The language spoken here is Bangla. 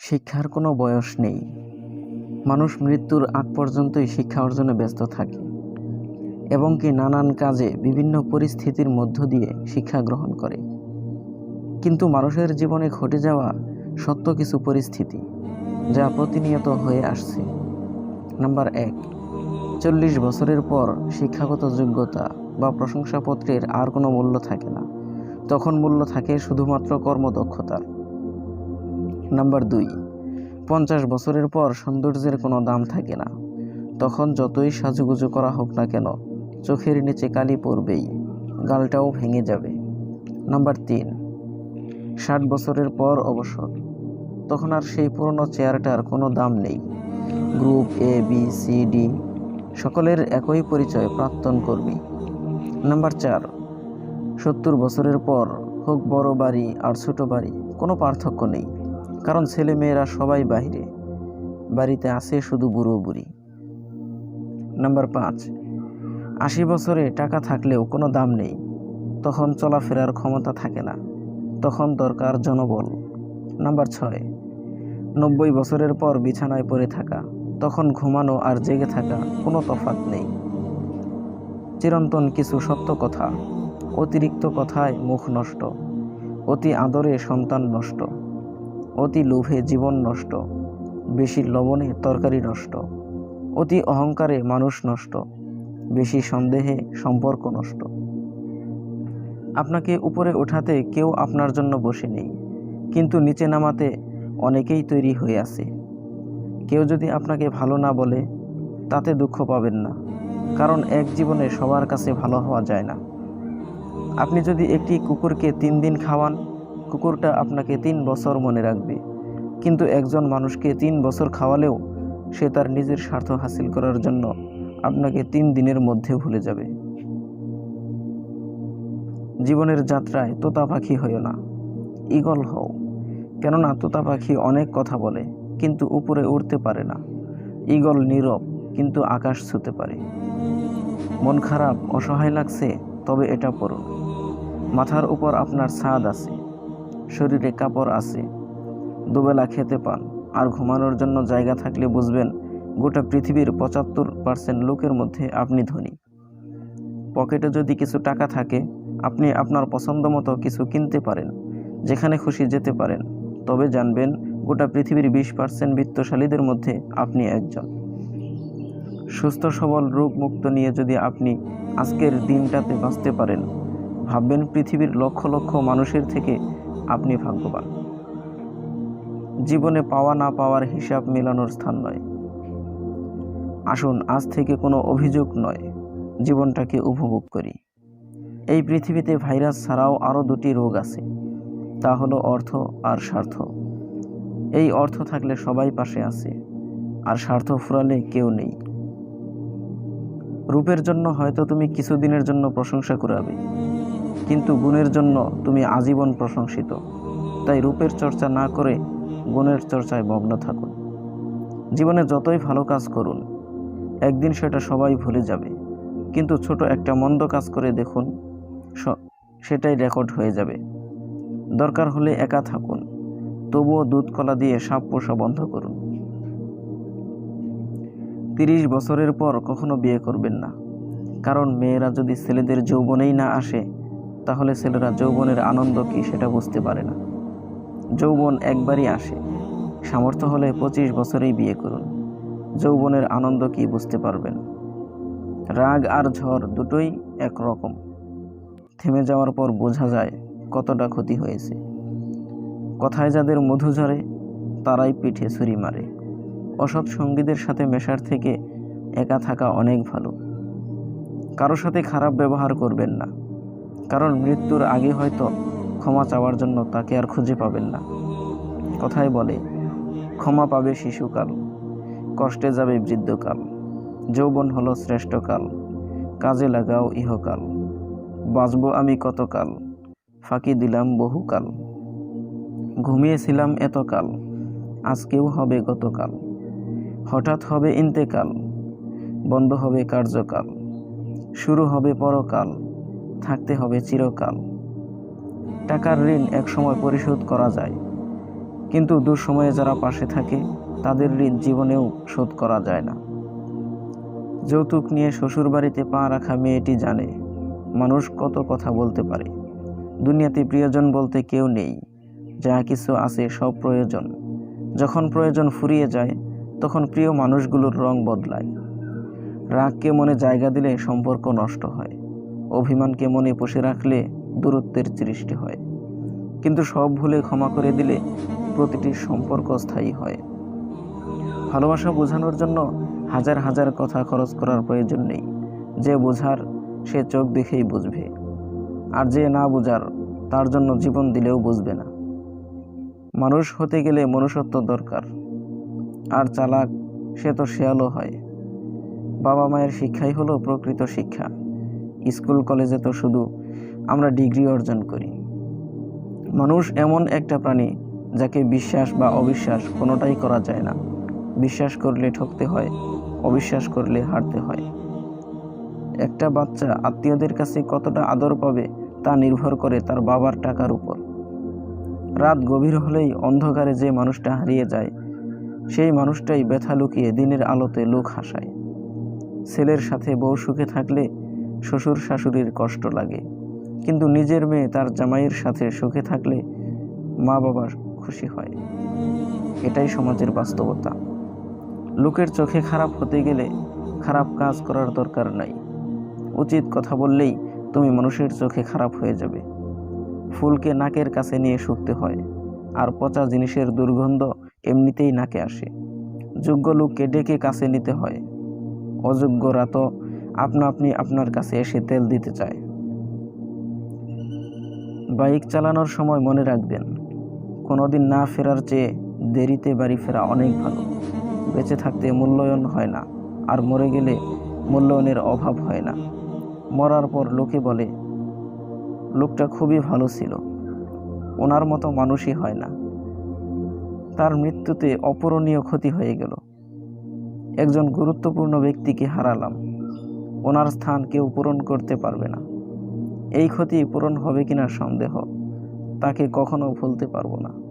শিক্ষার কোনো বয়স নেই। মানুষ মৃত্যুর আগ পর্যন্তই শিক্ষা অর্জনে ব্যস্ত থাকে এবং কি নানান কাজে বিভিন্ন পরিস্থিতির মধ্য দিয়ে শিক্ষা গ্রহণ করে। কিন্তু মানুষের জীবনে ঘটে যাওয়া সত্য কিছু পরিস্থিতি যা প্রতিনিয়ত হয়ে আসছে। নাম্বার এক, চল্লিশ বছরের পর শিক্ষাগত যোগ্যতা বা প্রশংসাপত্রের আর কোনো মূল্য থাকে না। তখন মূল্য থাকে শুধুমাত্র কর্মদক্ষতার। নাম্বার দুই, পঞ্চাশ বছরের পর সৌন্দর্যের কোনো দাম থাকে না। তখন যতই সাজুগুজু করা হোক না কেন, চোখের নিচে কালি পড়বেই, গালটাও ভেঙে যাবে। নাম্বার তিন, ষাট বছরের পর অবসর তখন আর সেই পুরনো চেয়ারটার কোনো দাম নেই। Group A B C D সকলের একই পরিচয় প্রাক্তন কর্মী। নাম্বার চার, সত্তর বছরের পর হোক বড় বাড়ি আর ছোট বাড়ি, কোনো পার্থক্য নেই। কারণ ছেলে মেয়েরা সবাই বাইরে। বাড়িতে আছে শুধু বুড়ো বুড়ি। নাম্বার পাঁচ, আশি বছরে টাকা থাকলেও কোনো দাম নেই। তখন চলাফেরার ক্ষমতা থাকে না। তখন দরকার জনবল। নাম্বার ছয়, নব্বই বছরের পর বিছানায় পড়ে থাকা। তখন ঘুমানো আর জেগে থাকা কোনো তফাৎ নেই। চিরন্তন কিছু সত্য কথা, অতিরিক্ত কথায় মুখ নষ্ট, অতি আদরে সন্তান নষ্ট। অতি লোভে জীবন নষ্ট, বেশি লবণে তরকারি নষ্ট, অতি অহংকারে মানুষ নষ্ট, বেশি সন্দেহে সম্পর্ক নষ্ট। আপনাকে উপরে ওঠাতে কেউ আপনার জন্য বসে নেই, কিন্তু নিচে নামাতে অনেকেই তৈরি হয়ে আছে। কেউ যদি আপনাকে ভালো না বলে, তাতে দুঃখ পাবেন না, কারণ এক জীবনে সবার কাছে ভালো হওয়া যায় না। আপনি যদি একটি কুকুরকে তিন দিন খাওয়ান কুকুরটা আপনাকে তিন বছর মনে রাখবে। কিন্তু একজন মানুষকে তিন বছর খাওয়ালেও সে তার নিজের স্বার্থ হাসিল করার জন্য আপনাকে তিন দিনের মধ্যে ভুলে যাবে। জীবনের যাত্রায় তোতা পাখি হইও না। ইগল হও। কেননা তোতা পাখি অনেক কথা বলে, কিন্তু উপরে উড়তে পারে না। ইগল নীরব, কিন্তু আকাশ ছুতে পারে। মন খারাপ, অসহায় লাগছে, তবে এটা পড়ুন মাথার উপর আপনার ছাদ আছে। শরীরে কাপড় আছে। দুবেলা খেতে পান। আর ঘুমানোর জন্য জায়গা থাকলে বুঝবেন, গোটা পৃথিবীর পঁচাত্তর পার্সেন্ট লোকের মধ্যে আপনি ধনী। পকেটে যদি কিছু টাকা থাকে, আপনি আপনার পছন্দ মতো কিছু কিনতে পারেন, যেখানে খুশি যেতে পারেন। তবে জানবেন, গোটা পৃথিবীর বিশ পার্সেন্ট বিত্তশালীদের মধ্যে আপনি একজন। সুস্থ, সবল, রোগমুক্ত নিয়ে যদি আপনি আজকের দিনটাতে বাঁচতে পারেন, ভাববেন পৃথিবীর লক্ষ লক্ষ মানুষের থেকে আপনি ভাগ্যবান। জীবনে পাওয়া না পাওয়ার হিসাব মেলানোর স্থান নয়। আসুন, আজ থেকে কোনো অভিযোগ নয়, জীবনটাকে উপভোগ করি। এই পৃথিবীতে ভাইরাস ছাড়াও আরও দুটি রোগ আছে, তা হলো অর্থ আর স্বার্থ। এই অর্থ থাকলে সবাই পাশে আছে, আর স্বার্থ ফুরালে কেউ নেই। রূপের জন্য হয়তো তুমি কিছুদিনের জন্য প্রশংসা কুড়াবে। কিন্তু গুণের জন্য তুমি আজীবন প্রশংসিত। তাই রূপের চর্চা না করে গুণের চর্চায় মগ্ন থাকুন। জীবনে যতই ভালো কাজ করুন, একদিন সেটা সবাই ভুলে যাবে। কিন্তু ছোট একটা মন্দ কাজ করে দেখুন সেটাই রেকর্ড হয়ে যাবে। দরকার হলে একা থাকুন, তবুও দুধ কলা দিয়ে সাপ পোষা বন্ধ করুন। তিরিশ বছরের পর কখনো বিয়ে করবেন না, কারণ মেয়েরা যদি ছেলেদের যৌবনেই না আসে তাহলে ছেলেরা যৌবনের আনন্দ কী সেটা বুঝতে পারে না। যৌবন একবারই আসে। সামর্থ্য হলে পঁচিশ বছরেই বিয়ে করুন। যৌবনের আনন্দ কী বুঝতে পারবেন? রাগ আর ঝড় দুটোই একরকম। থেমে যাওয়ার পর বোঝা যায় কতটা ক্ষতি হয়েছে। কথায় যাদের মধু ঝরে, তারাই পিঠে ছুরি মারে। অসৎ সঙ্গীদের সাথে মেশার থেকে একা থাকা অনেক ভালো। কারও সাথে খারাপ ব্যবহার করবেন না। কারণ মৃত্যুর আগে হয়তো ক্ষমা চাওয়ার জন্য তাকে আর খুঁজে পাবেন না। কথায় বলে, ক্ষমা পাবে শিশুকাল, কষ্টে যাবে বৃদ্ধকাল, যৌবন হলো শ্রেষ্ঠকাল, কাজে লাগাও ইহকাল, বাঁচব আমি কতকাল, ফাঁকি দিলাম বহুকাল, ঘুমিয়েছিলাম এতকাল, আজকেও হবে গতকাল, হঠাৎ হবে ইন্তেকাল, বন্ধ হবে কার্যকাল, শুরু হবে পরকাল থাকতে হবে চিরকাল। টাকার ঋণ একসময় পরিশোধ করা যায়। কিন্তু দুঃসময়ে যারা পাশে থাকে, তাদের ঋণ জীবনেও শোধ করা যায় না। যৌতুক নিয়ে শ্বশুরবাড়িতে পা রাখা মেয়েটি জানে, মানুষ কত কথা বলতে পারে। দুনিয়াতে প্রিয়জন বলতে কেউ নেই, যা কিছু আছে সব প্রয়োজন। যখন প্রয়োজন ফুরিয়ে যায়, তখন প্রিয় মানুষগুলোর রং বদলায়। রাগকে মনে জায়গা দিলে সম্পর্ক নষ্ট হয়। অভিমানকে মনে পুষে রাখলে দূরত্বের সৃষ্টি হয়। কিন্তু সব ভুলে ক্ষমা করে দিলে প্রতিটি সম্পর্ক স্থায়ী হয়। ভালোবাসা বোঝানোর জন্য হাজার হাজার কথা খরচ করার প্রয়োজন নেই। যে বোঝার, সে চোখ দেখেই বুঝবে। আর যে না বোঝার, তার জন্য জীবন দিলেও বুঝবে না। মানুষ হতে গেলে মনুষ্যত্ব দরকার। আর চালাক, সে তো শেয়ালও হয়। বাবা মায়ের শিক্ষাই হলো প্রকৃত শিক্ষা। স্কুল, কলেজে তো শুধু আমরা ডিগ্রি অর্জন করি। মানুষ এমন একটা প্রাণী যাকে বিশ্বাস বা অবিশ্বাস কোনোটাই করা যায় না। বিশ্বাস করলে ঠকতে হয়, অবিশ্বাস করলে হারতে হয়। একটা বাচ্চা আত্মীয়দের কাছে কতটা আদর পাবে তা নির্ভর করে তার বাবার টাকার উপর। রাত গভীর হলেই অন্ধকারে যে মানুষটা হারিয়ে যায়, সেই মানুষটাই ব্যথা লুকিয়ে দিনের আলোতে লোক হাসায়। ছেলের সাথে বউ সুখে থাকলে শ্বশুর শাশুড়ির কষ্ট লাগে। কিন্তু নিজের মেয়ে তার জামাইয়ের সাথে সুখে থাকলে মা বাবার খুশি হয়। এটাই সমাজের বাস্তবতা। লোকের চোখে খারাপ হতে গেলে খারাপ কাজ করার দরকার নাই। উচিত কথা বললেই তুমি মানুষের চোখে খারাপ হয়ে যাবে। ফুলকে নাকের কাছে নিয়ে শুকতে হয়, আর পচা জিনিসের দুর্গন্ধ এমনিতেই নাকে আসে। যোগ্য লোককে ডেকে কাছে নিতে হয়। অযোগ্যরা তো আপনা আপনি আপনার কাছে এসে তেল দিতে চায়। বাইক চালানোর সময় মনে রাখবেন, কোনোদিন না ফেরার চেয়ে দেরিতে বাড়ি ফেরা অনেক ভালো। বেঁচে থাকতে মূল্যায়ন হয় না, আর মরে গেলে মূল্যায়নের অভাব হয় না। মরার পর লোকে বলে, লোকটা খুবই ভালো ছিল, ওনার মতো মানুষই হয় না। তার মৃত্যুতে অপূরণীয় ক্ষতি হয়ে গেল। একজন গুরুত্বপূর্ণ ব্যক্তিকে হারালাম। ওনার স্থান কেউ পূরণ করতে পারবে না। এই ক্ষতি পূরণ হবে কিনা সন্দেহ, তাকে কখনো ভুলতে পারব না।